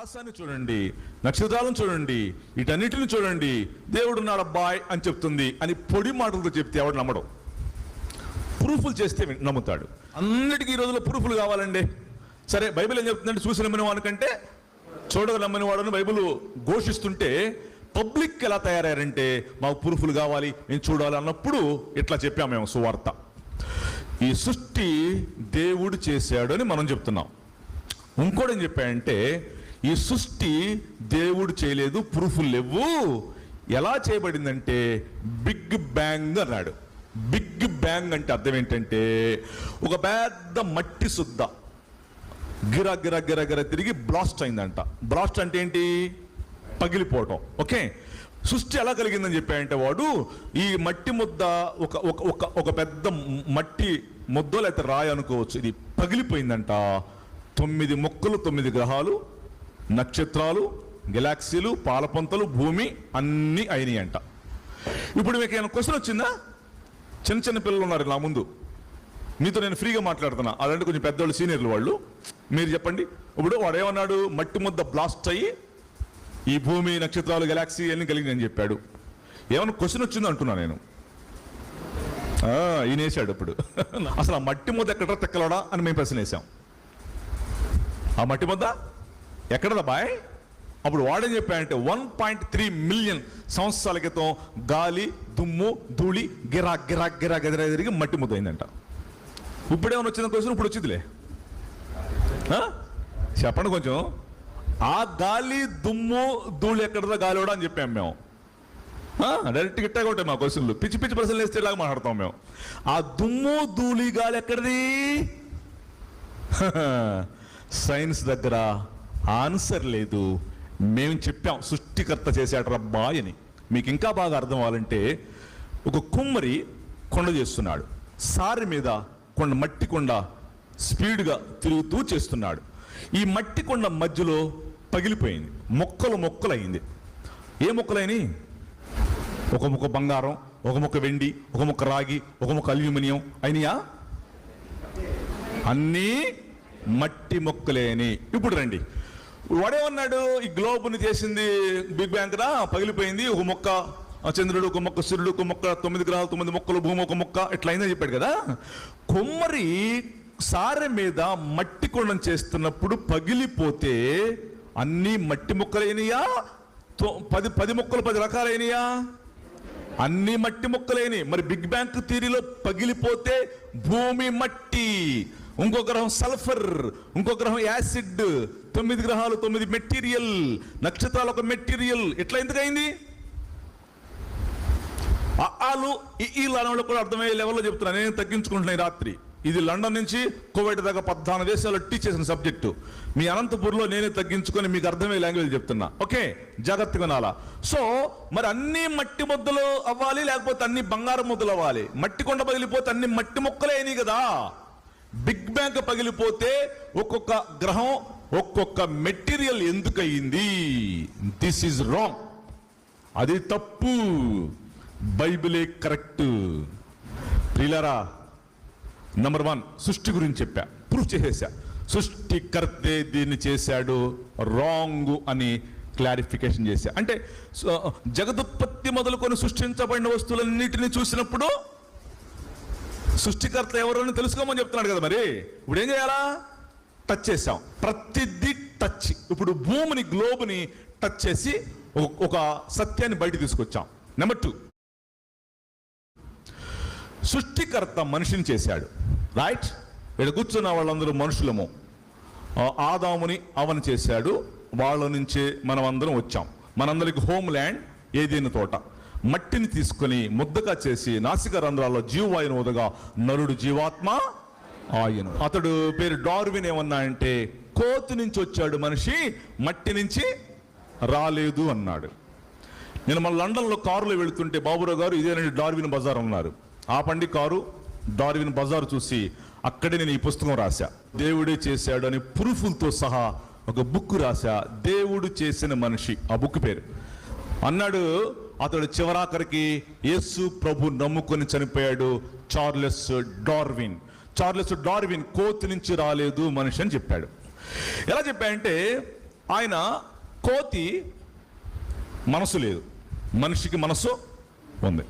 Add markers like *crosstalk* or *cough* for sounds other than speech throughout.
ఆకాశాన్ని చూడండి నక్షత్రాలను చూడండి వీటన్నిటిని చూడండి దేవుడు నాడు అబ్బాయ్ అని చెప్తుంది అని పొడి మాటలతో చెప్తే ఎవడు నమ్మడం. ప్రూఫ్లు చేస్తే నమ్ముతాడు. అన్నిటికీ ఈ రోజుల్లో ప్రూఫ్లు కావాలండి. సరే బైబిల్ ఏం చెప్తుందంటే చూసి నమ్మిన వానికంటే చూడగ నమ్మిన వాడని బైబిల్ ఘోషిస్తుంటే పబ్లిక్ ఎలా తయారయ్యారంటే మాకు ప్రూఫ్లు కావాలి మేము చూడాలి అన్నప్పుడు ఇట్లా చెప్పాము మేము సువార్త. ఈ సృష్టి దేవుడు చేశాడు అని మనం చెప్తున్నాం. ఇంకోటి ఏం చెప్పాడంటే ఈ సృష్టి దేవుడు చేయలేదు ప్రూఫ్లు లేవు. ఎలా చేయబడిందంటే బిగ్ బ్యాంగ్ అన్నాడు. బిగ్ బ్యాంగ్ అంటే అర్థం ఏంటంటే ఒక పెద్ద మట్టి సుద్ద గిర గిర గిర గిర తిరిగి బ్లాస్ట్ అయిందంట. బ్లాస్ట్ అంటే ఏంటి? పగిలిపోవటం. ఓకే? సృష్టి ఎలా కలిగిందని చెప్పాయంటే వాడు ఈ మట్టి ముద్ద ఒక ఒక ఒక ఒక పెద్ద మట్టి ముద్ద లేకపోతే రాయి అనుకోవచ్చు. ఇది పగిలిపోయిందంట. తొమ్మిది మొక్కలు తొమ్మిది గ్రహాలు నక్షత్రాలు గెలాక్సీలు పాలపంతలు భూమి అన్నీ అయినాయి అంట ఇప్పుడు మీకు ఏమైనా క్వశ్చన్ వచ్చిందా? చిన్న చిన్న పిల్లలు ఉన్నారు నా ముందు. మీతో నేను ఫ్రీగా మాట్లాడుతున్నా. అలాంటి కొంచెం పెద్దవాళ్ళు సీనియర్లు వాళ్ళు. మీరు చెప్పండి. ఇప్పుడు వాడు ఏమన్నాడు? మట్టి ముద్ద బ్లాస్ట్ అయ్యి ఈ భూమి నక్షత్రాలు గెలాక్సీ అన్ని కలిగిందని చెప్పాడు. ఏమైనా క్వశ్చన్ వచ్చింది అంటున్నా నేను? ఈయనేసాడు ఈయన వేసాడు ఇప్పుడు. *laughs* అసలు ఆ మట్టి ముద్ద ఎక్కడ తెక్కలడా అని మేము ప్రశ్న వేసాం ఆ మట్టి ముద్ద? ఎక్కడదా బాయ్? అప్పుడు వాడేం చెప్పాడంటే వన్ పాయింట్ త్రీ మిలియన్ సంవత్సరాల క్రితం గాలి దుమ్ము ధూళి గిరా గిరా గిరా గదిరా తిరిగి మట్టి ముద్దయిందంట. ఇప్పుడేమైనా వచ్చిన క్వశ్చన్? ఇప్పుడు వచ్చిందిలే. ఆ? చెప్పండి కొంచెం. ఆ గాలి దుమ్ము ధూళి ఎక్కడదా గాలి కూడా అని చెప్పాం మేము. డైరెక్ట్ గిట్టగా ఉంటాయి మా క్వశ్చన్లు. పిచ్చి పిచ్చి ప్రశ్నలు వేస్తే ఇలాగ మాట్లాడతాం మేము. ఆ దుమ్ము ధూళి గాలి ఎక్కడిది? *laughs* సైన్స్ దగ్గర ఆన్సర్ లేదు. మేము చెప్పాం సృష్టికర్త చేశాడు రబ్బా అని. మీకు ఇంకా బాగా అర్థం అవ్వాలంటే ఒక కుమ్మరి కొండ చేస్తున్నాడు. సారి మీద కొండ మట్టి కొండ స్పీడ్గా తిరుగుతూ చేస్తున్నాడు. ఈ మట్టి కొండ మధ్యలో పగిలిపోయింది. మొక్కలు మొక్కలు అయింది ఏ మొక్కలైనవి ఒక ముక్క బంగారం ఒక ముక్క వెండి ఒక ముక్క రాగి ఒక ముక్క అల్యూమినియం అయినాయా? అన్నీ మట్టి మొక్కలేని ఇప్పుడు రండి. వాడేమన్నాడు? ఈ గ్లోబ్ని చేసింది బిగ్ బ్యాంక్ రా పగిలిపోయింది ఒక మొక్క ఆ చంద్రుడు ఒక మొక్క సూర్యుడు ఒక మొక్క తొమ్మిది గ్రహాలు తొమ్మిది మొక్కలు భూమి ఒక మొక్క ఇట్లా అయిందని చెప్పాడు కదా? కొమ్మరి సారె మీద మట్టి కొండం చేస్తున్నప్పుడు పగిలిపోతే అన్ని మట్టి మొక్కలైనయా తో- పది పది మొక్కలు పది రకాలైనయా అన్ని మట్టి మొక్కలేని మరి బిగ్ బ్యాంక్ థీరీలో పగిలిపోతే భూమి మట్టి. ఇంకో గ్రహం సల్ఫర్ ఇంకో గ్రహం యాసిడ్ తొమ్మిది గ్రహాలు తొమ్మిది మెటీరియల్ నక్షత్రాలు ఒక మెటీరియల్. ఎట్లా ఎందుకు అయింది ఆలు ఈ లెవెల్లో కూడా అర్థమయ్యే లెవెల్లో చెప్తున్నా. నేను తగ్గించుకుంటున్నాను ఈ రాత్రి. ఇది లండన్ నుంచి కువైట్ దాకా పద్నాలుగు దేశాల్లో టీచ్ చేసిన సబ్జెక్టు. మీ అనంతపూర్లో నేనే తగ్గించుకొని మీకు అర్థమయ్యే లాంగ్వేజ్ చెప్తున్నా. ఓకే? జాగ్రత్తగా వినాలా సో మరి అన్ని మట్టి ముద్దలు అవ్వాలి లేకపోతే అన్ని బంగారం ముద్దలు అవ్వాలి. మట్టి కొండ పగిలిపోతే అన్ని మట్టి మొక్కలే అయినాయి కదా. బిగ్ బ్యాంగ్ పగిలిపోతే ఒక్కొక్క గ్రహం ఒక్కొక్క మెటీరియల్ ఎందుకయింది దిస్ ఈజ్ రాంగ్ అది తప్పు. బైబిలే కరెక్ట్. ప్రిలరా నంబర్ వన్ సృష్టి గురించి చెప్పా. ప్రూఫ్ చేసేసా. సృష్టికర్తే దీన్ని చేశాడు రాంగ్ అని క్లారిఫికేషన్ చేశా. అంటే జగదుత్పత్తి మొదలుకొని సృష్టించబడిన వస్తువులన్నిటిని చూసినప్పుడు సృష్టికర్త ఎవరు అని తెలుసుకోమని చెప్తున్నాడు కదా మరి. ఇప్పుడు ఏం చేయాలా? టచ్ చేసాం ప్రతిదీ టచ్ ఇప్పుడు భూమిని గ్లోబ్ని టచ్ చేసి ఒక- సత్యాన్ని బయట తీసుకొచ్చాం. నెంబర్ టూ సృష్టికర్త మనిషిని చేశాడు. రైట్ ఇక్కడ కూర్చున్న వాళ్ళందరూ మనుషులము. ఆదాముని అవని చేశాడు. వాళ్ళ నుంచే మనం అందరం వచ్చాం. మనందరికి హోమ్ ల్యాండ్ ఏదైనా తోట. మట్టిని తీసుకొని ముద్దగా చేసి నాసిక రంధ్రాల్లో జీవవాయును ఉదగా నరుడు జీవాత్మ ఆయను. అతడు పేరు డార్విన్ ఏమన్నా అంటే కోతి నుంచి వచ్చాడు మనిషి మట్టి నుంచి రాలేదు అన్నాడు. నేను మన లండన్లో కారులో వెళుతుంటే బాబురావు గారు ఇదేనండి డార్విన్ బజార్ ఉన్నారు ఆపండి కారు డార్విన్ బజార్ చూసి అక్కడే నేను ఈ పుస్తకం రాశా. దేవుడే చేశాడు అని ప్రూఫులతో సహా ఒక బుక్ రాశా. దేవుడు చేసిన మనిషి ఆ బుక్ పేరు. అన్నాడు అతడు చివరాఖరికి యేసు ప్రభు నమ్ముకొని చనిపోయాడు. Charles Darwin. చార్లెస్ డార్విన్ కోతి నుంచి రాలేదు మనిషి అని చెప్పాడు. ఎలా చెప్పాడంటే ఆయన కోతి మనసు లేదు. మనిషికి మనసు ఉంది.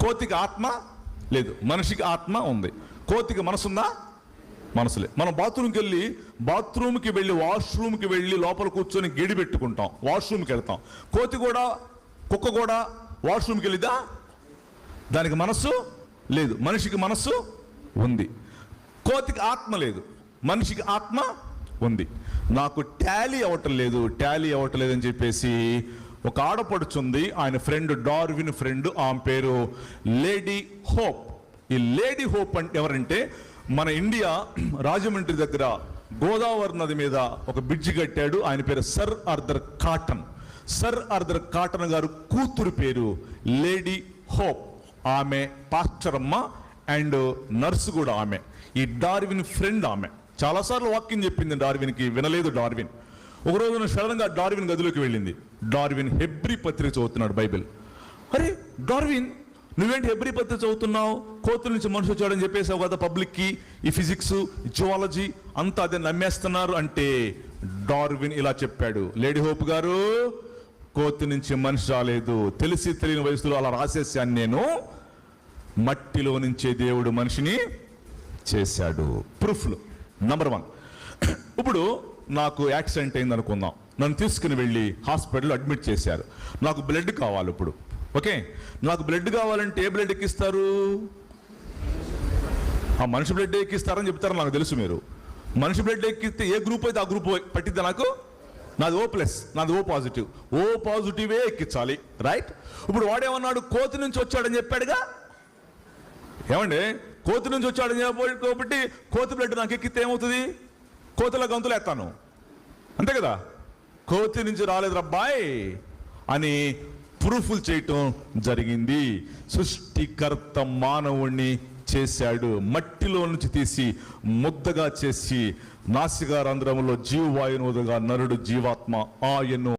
కోతికి ఆత్మ లేదు. మనిషికి ఆత్మ ఉంది. కోతికి మనసు ఉందా మనసు లేదు. మనం బాత్రూమ్కి వెళ్ళి బాత్రూమ్కి వెళ్ళి వాష్రూమ్కి వెళ్ళి లోపల కూర్చొని గిడి పెట్టుకుంటాం. వాష్రూమ్కి వెళ్తాం. కోతి కూడా కుక్క కూడా వాష్రూమ్కి వెళ్ళిదా దానికి మనస్సు లేదు. మనిషికి మనస్సు ఉంది. కోతికి ఆత్మ లేదు. మనిషికి ఆత్మ ఉంది. నాకు టాలీ అవ్వటం లేదు. టాలీ అవ్వటం లేదని చెప్పేసి ఒక ఆడపడుచుంది ఆయన ఫ్రెండ్ డార్విన్ ఫ్రెండ్ ఆమె పేరు లేడీ హోప్. ఈ లేడీ హోప్ అంటే ఎవరంటే మన ఇండియా రాజమండ్రి దగ్గర గోదావరి నది మీద ఒక బ్రిడ్జి కట్టాడు. ఆయన పేరు sir Arthur Cotton. Sir Arthur Cotton గారు కూతురు పేరు లేడీ హోప్. ఆమె పాస్టర్ అమ్మ అండ్ నర్సు కూడా ఆమె. ఈ డార్విన్ ఫ్రెండ్ ఆమె. చాలాసార్లు వాక్యం చెప్పింది డార్విన్కి వినలేదు డార్విన్. ఒక రోజున సడన్ డార్విన్ గదిలోకి వెళ్ళింది. డార్విన్ హెబ్రి పత్రిక చదువుతున్నాడు బైబిల్. అరే డార్విన్ నువ్వేంటి హెబ్రి పత్రిక చదువుతున్నావు? కోతుల నుంచి మనిషి వచ్చాడని చెప్పేసావు కదా పబ్లిక్కి. ఈ ఫిజిక్స్ జువాలజీ అంతా అదే నమ్మేస్తున్నారు అంటే డార్విన్ ఇలా చెప్పాడు. లేడీ హోప్ గారు కోతి నుంచి మనిషి రాలేదు. తెలిసి తెలియని వయసులో అలా రాసేసాను నేను. మట్టిలో నుంచే దేవుడు మనిషిని చేశాడు. ప్రూఫ్లు. నంబర్ వన్ ఇప్పుడు నాకు యాక్సిడెంట్ అయింది అనుకుందాం నన్ను తీసుకుని వెళ్ళి హాస్పిటల్లో అడ్మిట్ చేశారు. నాకు బ్లడ్ కావాలి ఇప్పుడు. ఓకే? నాకు బ్లడ్ కావాలంటే ఏ బ్లడ్ ఎక్కిస్తారు? ఆ మనిషి బ్లడ్ ఎక్కిస్తారని చెప్తారని నాకు తెలుసు మీరు. మనిషి బ్లడ్ ఎక్కిస్తే ఏ గ్రూప్ అయితే ఆ గ్రూప్ పట్టిద్దా నాకు? నాది ఓ ప్లస్ నాది ఓ పాజిటివ్ ఓ పాజిటివే ఎక్కించాలి రైట్ ఇప్పుడు వాడేమన్నాడు కోతి నుంచి వచ్చాడని చెప్పాడుగా? ఏమండి? కోతి నుంచి వచ్చాడని చెప్పబోయి కాబట్టి కోతి బ్లడ్ నాకు ఎక్కితే ఏమవుతుంది? కోతుల గంతులు ఎత్తాను అంతే కదా? కోతి నుంచి రాలేదు అబ్బాయి అని ప్రూఫ్లు చేయటం జరిగింది. సృష్టికర్త మానవుణ్ణి చేశాడు. మట్టిలో నుంచి తీసి ముద్దగా చేసి నాసిగా రంధ్రములో జీవవాయునుగా నరుడు జీవాత్మ ఆయను